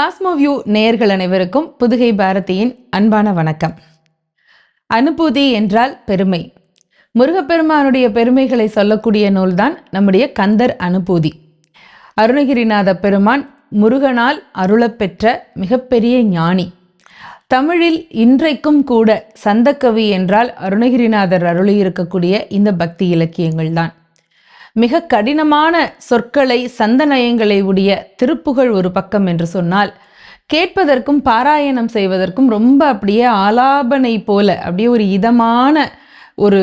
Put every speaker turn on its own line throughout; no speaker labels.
Cosmoview நேயர்கள் அனைவருக்கும் புதுகை பாரதியின் அன்பான வணக்கம். அனுபூதி என்றால் பெருமை. முருகப்பெருமானுடைய பெருமைகளை சொல்லக்கூடிய நூல்தான் நம்முடைய கந்தர் அனுபூதி. அருணகிரிநாத பெருமான் முருகனால் அருளப்பெற்ற மிகப்பெரிய ஞானி. தமிழில் இன்றைக்கும் கூட சந்தக்கவி என்றால் அருணகிரிநாதர் அருளியிருக்கக்கூடிய இந்த பக்தி இலக்கியங்கள் தான் மிக கடினமான சொற்களை சந்தநயங்களை உடைய திருப்புகழ் ஒரு பக்கம் என்று சொன்னால் கேட்பதற்கும் பாராயணம் செய்வதற்கும் ரொம்ப அப்படியே ஆலாபனை போல அப்படியே ஒரு இதமான ஒரு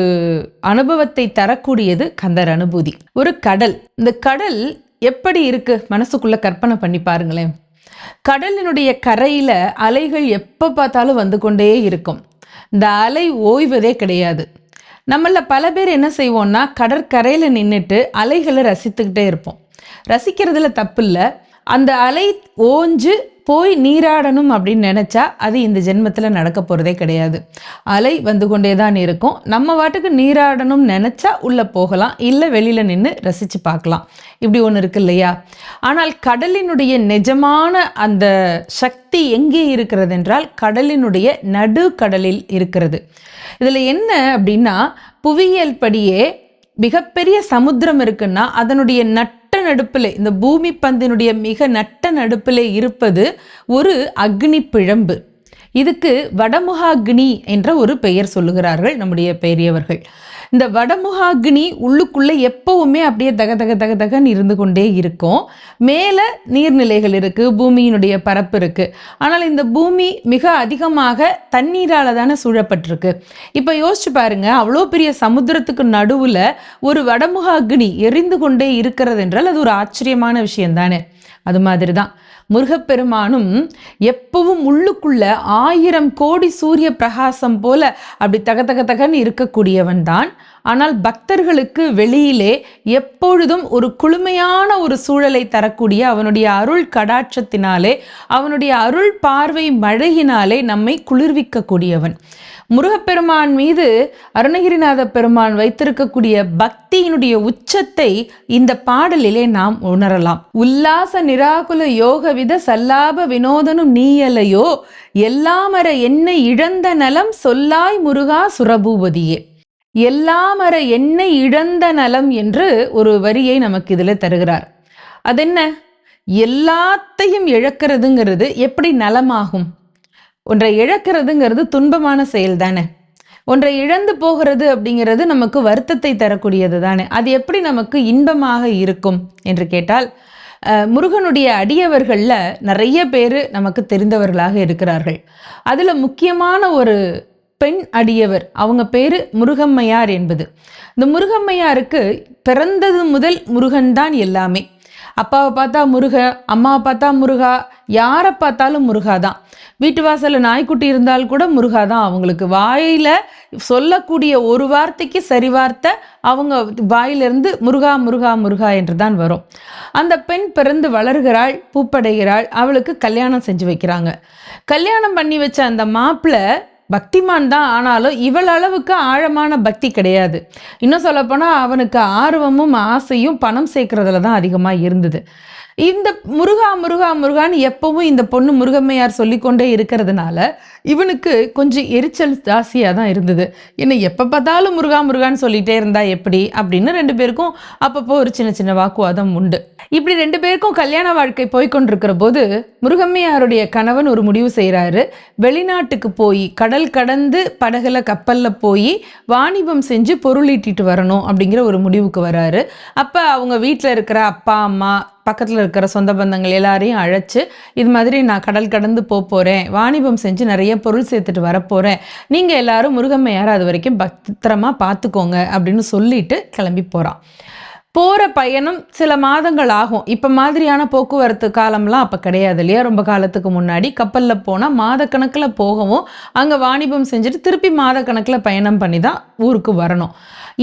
அனுபவத்தை தரக்கூடியது கந்தர் அனுபூதி. ஒரு கடல். இந்த கடல் எப்படி இருக்கு? மனசுக்குள்ள கற்பனை பண்ணி பாருங்களேன். கடலினுடைய கரையில அலைகள் எப்போ பார்த்தாலும் வந்து கொண்டே இருக்கும். இந்த அலை ஓய்வதே கிடையாது. நம்மள பல பேர் என்ன செய்வோம்னா கடற்கரையில் நின்றுட்டு அலைகளை ரசித்துக்கிட்டே இருப்போம். ரசிக்கிறதுல தப்பு இல்லை அந்த அலை ஓஞ்சு போய் நீராடணும் அப்படின்னு நினச்சா அது இந்த ஜென்மத்தில் நடக்க போகிறதே கிடையாது. அலை வந்து கொண்டே தான் இருக்கும். நம்ம வாட்டுக்கு நீராடணும் நினச்சா உள்ளே போகலாம். இல்லை வெளியில் நின்று ரசித்து பார்க்கலாம். இப்படி ஒன்று இருக்கு இல்லையா? ஆனால் கடலினுடைய நிஜமான அந்த சக்தி எங்கே இருக்கிறது என்றால் கடலினுடைய நடு கடலில் இருக்கிறது. இதில் என்ன அப்படின்னா புவியியல் படியே மிகப்பெரிய சமுத்திரம் இருக்குன்னா அதனுடைய நட் நட்ட நடுப்பிலே இந்த பூமி பந்தினுடைய மிக நட்ட நடுப்பிலே இருப்பது ஒரு அக்னி பிழம்பு. இதுக்கு வடமுகாக்னி என்ற ஒரு பெயர் சொல்லுகிறார்கள் நம்முடைய பெரியவர்கள். இந்த வடமுகாக்னி உள்ளுக்குள்ளே எப்பவுமே அப்படியே தக தக தக தகன்னு இருந்து கொண்டே இருக்கும். மேலே நீர்நிலைகள் இருக்குது பூமியினுடைய பரப்பு இருக்குது ஆனால் இந்த பூமி மிக அதிகமாக தண்ணீரால் தானே சூழப்பட்டிருக்கு. இப்போ யோசிச்சு பாருங்க அவ்வளோ பெரிய சமுத்திரத்துக்கு நடுவில் ஒரு வடமுகாக்னி எரிந்து கொண்டே இருக்கிறது என்றால் அது ஒரு ஆச்சரியமான விஷயம் தானே அது மாதிரி தான் முருகப்பெருமானும் எப்பவும் உள்ளுக்குள்ள ஆயிரம் கோடி சூரிய பிரகாசம் போல அப்படி தக தக தகன்னு இருக்கக்கூடியவன் தான். ஆனால் பக்தர்களுக்கு வெளியிலே எப்பொழுதும் ஒரு குளுமையான ஒரு சூழலை தரக்கூடிய அவனுடைய அருள் கடாட்சத்தினாலே அவனுடைய அருள் பார்வை மழையினாலே நம்மை குளிர்விக்கக்கூடியவன். முருகப்பெருமான் மீது அருணகிரிநாத பெருமான் வைத்திருக்கக்கூடிய பக்தியினுடைய உச்சத்தை இந்த பாடலிலே நாம் உணரலாம். உல்லாச நிராகுல யோக வித சல்லாப வினோதனும் நீயலையோ? எல்லாமர என்னை இழந்த நலம் சொல்லாய் முருகா சுரபூபதியே. எல்லாமர என்னை இழந்த நலம் என்று ஒரு வரியை நமக்கு இதில் தருகிறார். அதென்ன? எல்லாத்தையும் இழக்கிறதுங்கிறது எப்படி நலமாகும்? ஒன்றை இழக்கிறதுங்கிறது துன்பமான செயல் தானே. ஒன்றை இழந்து போகிறது அப்படிங்கிறது நமக்கு வருத்தத்தை தரக்கூடியது தானே. அது எப்படி நமக்கு இன்பமாக இருக்கும் என்று கேட்டால் முருகனுடைய அடியவர்களில் நிறைய பேர் நமக்கு தெரிந்தவர்களாக இருக்கிறார்கள். அதில் முக்கியமான ஒரு பெண் அடியவர் அவங்க பேர் முருகம்மையார் என்பது. இந்த முருகம்மையாருக்கு பிறந்தது முதல் முருகன் தான் எல்லாமே. அப்பாவை பார்த்தா முருக அம்மாவை பார்த்தா முருகா யாரை பார்த்தாலும் முருகா தான் வீட்டு வாசலில் நாய்க்குட்டி இருந்தால் கூட முருகா தான் அவங்களுக்கு வாயில் சொல்லக்கூடிய ஒரு வார்த்தைக்கு சரி வார்த்தை அவங்க வாயிலிருந்து முருகா முருகா முருகா என்று தான் வரும். அந்த பெண் பிறந்து வளர்கிறாள் பூப்படைகிறாள் அவளுக்கு கல்யாணம் செஞ்சு வைக்கிறாங்க. கல்யாணம் பண்ணி வச்ச அந்த மாப்பிள்ளை பக்திமான் தான். ஆனாலும் இவள் அளவுக்கு ஆழமான பக்தி கிடையாது. இன்னும் சொல்லப்போனால் அவனுக்கு ஆர்வமும் ஆசையும் பணம் சேர்க்கறதுல தான் அதிகமாக இருந்தது. இந்த முருகா முருகா முருகான்னு எப்பவும் இந்த பொண்ணு முருகம்மையார் சொல்லிக்கொண்டே இருக்கிறதுனால இவனுக்கு கொஞ்சம் எரிச்சல் ஜாஸ்தியாக தான் இருந்தது. என்ன எப்போ பார்த்தாலும் முருகா முருகான்னு சொல்லிட்டே இருந்தா எப்படி? அப்படின்னு ரெண்டு பேருக்கும் அப்பப்போ ஒரு சின்ன சின்ன வாக்குவாதம் உண்டு. இப்படி ரெண்டு பேருக்கும் கல்யாண வாழ்க்கை போய்கொண்டிருக்கிற போது முருகம்மையாருடைய கணவன் ஒரு முடிவு செய்கிறாரு வெளிநாட்டுக்கு போய் கடல் கடந்து படகுல கப்பலில் போய் வாணிபம் செஞ்சு பொருள் ஈட்டிட்டு வரணும் அப்படிங்கிற ஒரு முடிவுக்கு வராரு. அப்போ அவங்க வீட்டில் இருக்கிற அப்பா அம்மா பக்கத்தில் இருக்கிற சொந்த பந்தங்கள் எல்லாரையும் அழைச்சி இது மாதிரி நான் கடல் கடந்து போக போகிறேன் வாணிபம் செஞ்சு நிறைய பொருள் சேர்த்துட்டு வரப்போகிறேன் நீங்கள் எல்லாரும் முருகம்மையார் அது வரைக்கும் பத்திரமா பார்த்துக்கோங்க அப்படின்னு சொல்லிட்டு கிளம்பி போகிறான் போகிற பயணம் சில மாதங்கள் ஆகும். இப்போ மாதிரியான போக்குவரத்து காலம்லாம் அப்போ கிடையாது இல்லையா? ரொம்ப காலத்துக்கு முன்னாடி கப்பலில் போனால் மாதக்கணக்கில் போகவும் அங்கே வாணிபம் செஞ்சுட்டு திருப்பி மாதக்கணக்கில் பயணம் பண்ணி தான் ஊருக்கு வரணும்.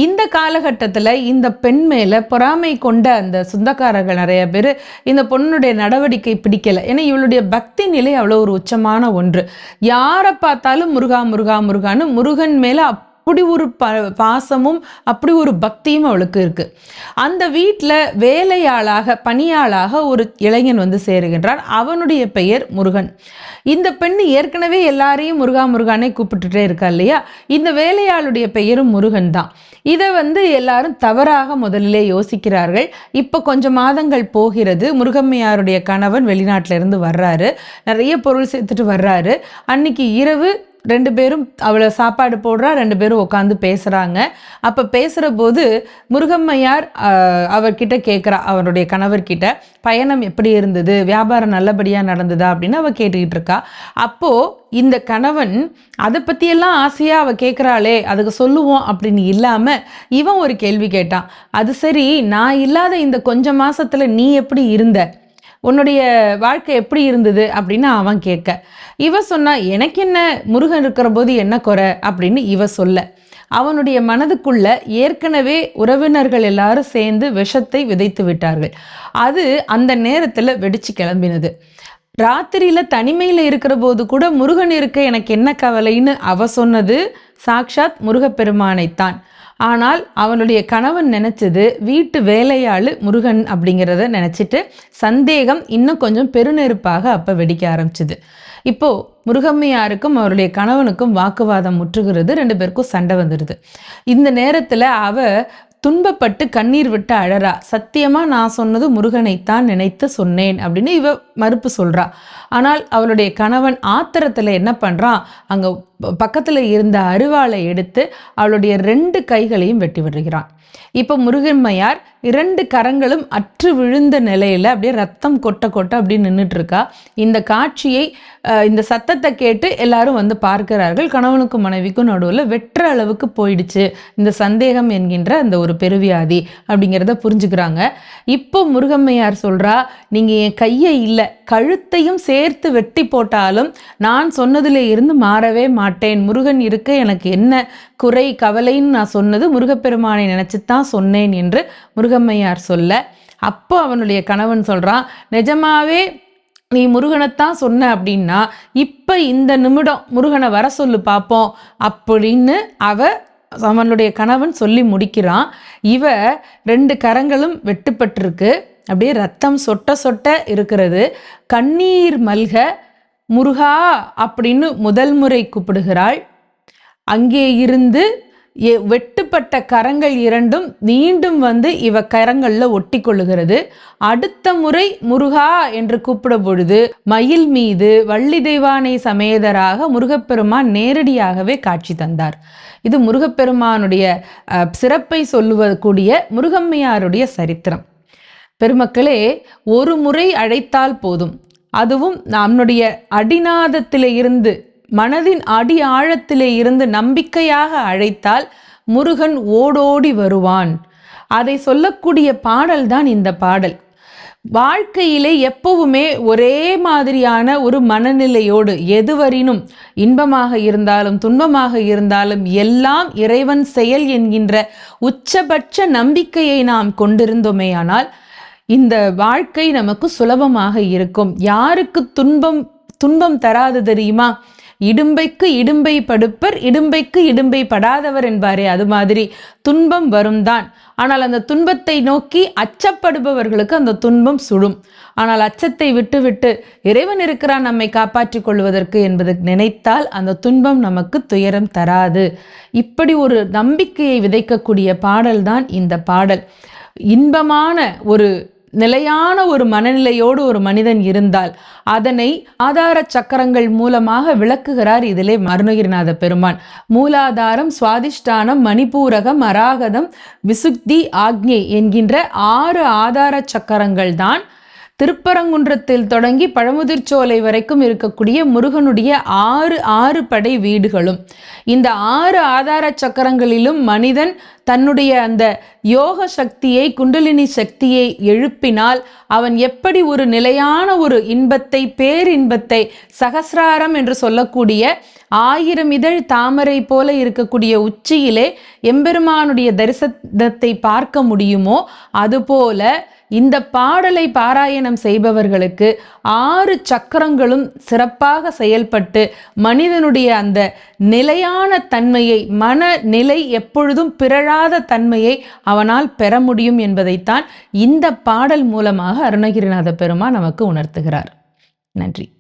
இந்த காலகட்டத்தில் இந்த பெண் மேலே பொறாமை கொண்ட அந்த சொந்தக்காரர்கள் நிறைய பேர் இந்த பொண்ணுடைய நடவடிக்கை பிடிக்கல. ஏன்னா இவளுடைய பக்தி நிலை அவ்வளோ ஒரு உச்சமான ஒன்று. யாரை பார்த்தாலும் முருகா முருகா முருகான்னு முருகன் மேலே அப்படி ஒரு ப பாசமும் அப்படி ஒரு பக்தியும் அவளுக்கு இருக்குது அந்த வீட்டில் வேலையாளாக பணியாளாக ஒரு இளைஞன் வந்து சேருகின்றான். அவனுடைய பெயர் முருகன். இந்த பெண் ஏற்கனவே எல்லாரையும் முருகா முருகானே கூப்பிட்டுட்டே இருக்கா இல்லையா? இந்த வேலையாளுடைய பெயரும் முருகன் தான். இதை வந்து எல்லாரும் தவறாக முதலிலே யோசிக்கிறார்கள். இப்போ கொஞ்சம் மாதங்கள் போகிறது. முருகம்மையாருடைய கணவன் வெளிநாட்டிலிருந்து வர்றாரு. நிறைய பொருள் சேர்த்துட்டு வர்றாரு. அன்னைக்கு இரவு ரெண்டு பேரும் அவளை சாப்பாடு போடுறா ரெண்டு பேரும் உட்காந்து பேசுகிறாங்க அப்போ பேசுகிற போது முருகம்மையார் அவர்கிட்ட கேட்குறா அவருடைய கணவர்கிட்ட பயணம் எப்படி இருந்தது? வியாபாரம் நல்லபடியாக நடந்ததா? அப்படின்னு அவள் கேட்டுக்கிட்டு இருக்கா. அப்போது இந்த கணவன் அதை பற்றியெல்லாம் ஆசையாக அவள் கேட்குறாளே அதுக்கு சொல்லுவோம் அப்படின்னு இல்லாமல் இவன் ஒரு கேள்வி கேட்டான். அது சரி நான் இல்லாத இந்த கொஞ்ச மாதத்தில் நீ எப்படி இருந்த? உன்னுடைய வாழ்க்கை எப்படி இருந்தது அப்படின்னு அவன் கேட்க. இவ சொன்னா எனக்கு என்ன முருகன் இருக்கிற போது என்ன குறை? அப்படின்னு இவ சொல்ல. அவனுடைய மனதுக்குள்ள ஏற்கனவே உறவினர்கள் எல்லாரும் சேர்ந்து விஷத்தை விதைத்து விட்டார்கள். அது அந்த நேரத்துல வெடிச்சு கிளம்பினது. ராத்திரியில தனிமையில இருக்கிற போது கூட முருகன் இருக்க எனக்கு என்ன கவலைன்னு அவ சொன்னது சாக்ஷாத் முருகப்பெருமானைத்தான். ஆனால் அவனுடைய கணவன் நினைச்சது வீட்டு வேலையாளு முருகன் அப்படிங்கிறத நினச்சிட்டு சந்தேகம் இன்னும் கொஞ்சம் பெருநெருப்பாக அப்போ வெடிக்க ஆரம்பிச்சுது. இப்போ முருகம்மையாருக்கும் அவருடைய கணவனுக்கும் வாக்குவாதம் முற்றுகிறது ரெண்டு பேருக்கும் சண்டை வந்துடுது இந்த நேரத்தில் அவ துன்பப்பட்டு கண்ணீர் விட்டு அழறா. சத்தியமா நான் சொன்னது முருகனைத்தான் நினைத்து சொன்னேன் அப்படின்னு இவ மறுப்பு சொல்றா. ஆனால் அவளுடைய கணவன் ஆத்திரத்துல என்ன பண்றான் அங்க பக்கத்தில் பக்கத்துல இருந்த அருவாளை எடுத்து அவளுடைய ரெண்டு கைகளையும் வெட்டி விடுகிறான். இப்போ முருகன்மையார் இரண்டு கரங்களும் அற்று விழுந்த நிலையில அப்படியே ரத்தம் கொட்ட கொட்ட அப்படியே நின்றுட்டு இருக்கா இந்த காட்சியை இந்த சத்தத்தை கேட்டு எல்லாரும் வந்து பார்க்கிறார்கள். கணவனுக்கும் மனைவிக்கும் நடுவில் வெற்ற அளவுக்கு போயிடுச்சு. இந்த சந்தேகம் என்கின்ற அந்த ஒரு பெருவியாதி அப்படிங்கிறத புரிஞ்சுக்கிறாங்க. இப்போ முருகம்மையார் சொல்கிறா நீங்கள் என் கையை இல்லை கழுத்தையும் சேர்த்து வெட்டி போட்டாலும் நான் சொன்னதிலே இருந்து மாறவே மாட்டேன். முருகன் இருக்க எனக்கு என்ன குறை கவலைன்னு நான் சொன்னது முருகப்பெருமானை நினைச்சுத்தான் சொன்னேன் என்று முருகம்மையார் சொல்ல. அப்போ அவனுடைய கணவன் சொல்றான் நிஜமாவே நீ முருகனைத்தான் சொன்ன அப்படின்னா இப்ப இந்த நிமிடம் முருகனை வர சொல்லு பார்ப்போம் அப்படின்னு அவ அவனுடைய கணவன் சொல்லி முடிக்கிறான். இவ ரெண்டு கரங்களும் வெட்டுப்பட்டிருக்கு. அப்படியே ரத்தம் சொட்ட சொட்ட இருக்கிறது. கண்ணீர் மல்க முருகா அப்படின்னு முதல் முறை கூப்பிடுகிறாள். அங்கே இருந்து எ- வெட்டுப்பட்ட கரங்கள் இரண்டும் மீண்டும் வந்து இவ கரங்களில் ஒட்டி கொள்ளுகிறது அடுத்த முறை முருகா என்று கூப்பிடும் பொழுது மயில் மீது வள்ளி தெய்வானை சமேதராக முருகப்பெருமான் நேரடியாகவே காட்சி தந்தார். இது முருகப்பெருமானுடைய சிறப்பை சொல்லுவக்கூடிய முருகம்மையாருடைய சரித்திரம். பெருமக்களே ஒரு முறை அழைத்தால் போதும். அதுவும் நம்முடைய அடிநாதத்திலிருந்து மனதின் அடி ஆழத்திலே இருந்து நம்பிக்கையாக அழைத்தால் முருகன் ஓடோடி வருவான். அதை சொல்லக்கூடிய பாடல் தான் இந்த பாடல். வாழ்க்கையிலே எப்பவுமே ஒரே மாதிரியான ஒரு மனநிலையோடு எதுவரினும் இன்பமாக இருந்தாலும் துன்பமாக இருந்தாலும் எல்லாம் இறைவன் செயல் என்கின்ற உச்சபட்ச நம்பிக்கையை நாம் கொண்டிருந்தோமேயானால் இந்த வாழ்க்கை நமக்கு சுலபமாக இருக்கும். யாருக்கு துன்பம் துன்பம் தராது தெரியுமா? இடும்பைக்கு இடும்பை படுப்பர் இடும்பைக்கு இடும்பை படாதவர் என்பாரே அது மாதிரி துன்பம் வரும் தான் ஆனால் அந்த துன்பத்தை நோக்கி அச்சப்படுபவர்களுக்கு அந்த துன்பம் சுடும். ஆனால் அச்சத்தை விட்டுவிட்டு இறைவன் இருக்கிறான் நம்மை காப்பாற்றிக் கொள்வதற்கு என்பது நினைத்தால் அந்த துன்பம் நமக்கு துயரம் தராது. இப்படி ஒரு நம்பிக்கையை விதைக்கக்கூடிய பாடல்தான் இந்த பாடல். இன்பமான ஒரு நிலையான ஒரு மனநிலையோடு ஒரு மனிதன் இருந்தால் அதனை ஆதார சக்கரங்கள் மூலமாக விளக்குகிறார். இதிலே மருணகிரிநாத பெருமான். மூலாதாரம் சுவாதிஷ்டானம் மணிப்பூரகம் அராகதம் விசுக்தி ஆக்ஞை என்கின்ற ஆறு ஆதார சக்கரங்கள் தான் திருப்பரங்குன்றத்தில் தொடங்கி பழமுதிர்ச்சோலை வரைக்கும் இருக்கக்கூடிய முருகனுடைய ஆறு ஆறு படை வீடுகளும். இந்த ஆறு ஆதார சக்கரங்களிலும் மனிதன் தன்னுடைய அந்த யோக சக்தியை குண்டலினி சக்தியை எழுப்பினால் அவன் எப்படி ஒரு நிலையான ஒரு இன்பத்தை பேரின்பத்தை சகசிராரம் என்று சொல்லக்கூடிய ஆயிரம் இதழ் தாமரை போல இருக்கக்கூடிய உச்சியிலே எம்பெருமானுடைய தரிசனத்தை பார்க்க முடியுமோ அதுபோல இந்த பாடலை பாராயணம் செய்பவர்களுக்கு ஆறு சக்கரங்களும் சிறப்பாக செயல்பட்டு மனிதனுடைய அந்த நிலையான தன்மையை மனநிலை எப்பொழுதும் பிறழாத தன்மையை அவனால் பெற முடியும் என்பதைத்தான் இந்த பாடல் மூலமாக அருணகிரிநாத பெருமா நமக்கு உணர்த்துகிறார். நன்றி.